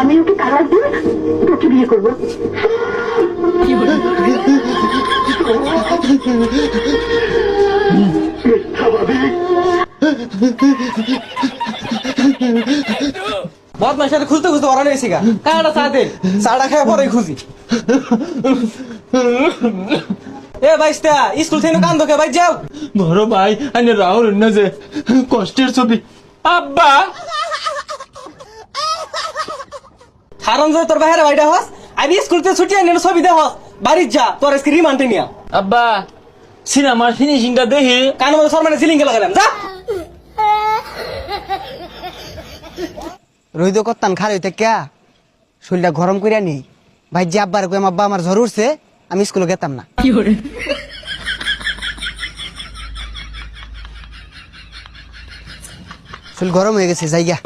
আমি ওকে তালাক দিয়ে তোকে বিয়ে করব। বদমাইশ সাথে খুঁজতে খুঁজতে ওরা নিয়েছি গা। কাটা চা দে চাটা খেয়ে পরে খুঁজি। এ বাইস্তা স্কুল থেকে কান ধোকে ভাই যাও। বড় ভাই আনে রাহুল না যে কষ্টের ছবি। আব্বা! হারন যে তোর বাইরে বাইটা হস। আমি স্কুল থেকে ছুটি আনি ছবি দে হস বাড়ির যা তোর আজকে রিমান্ডে নিয়া। আব্বা সিনেমার ফিনিশিংটা দেখি। কান মধ্যে সিলিং লাগালাম যা। রইদ করতাম খার হইতে কে? শরীরটা গরম করিয়া নি। ভাই যে আব্বার কই আব্বা আমার জ্বর উঠছে আমি স্কুলে গেতাম না। শরীর গরম হয়ে গেছে জায়গা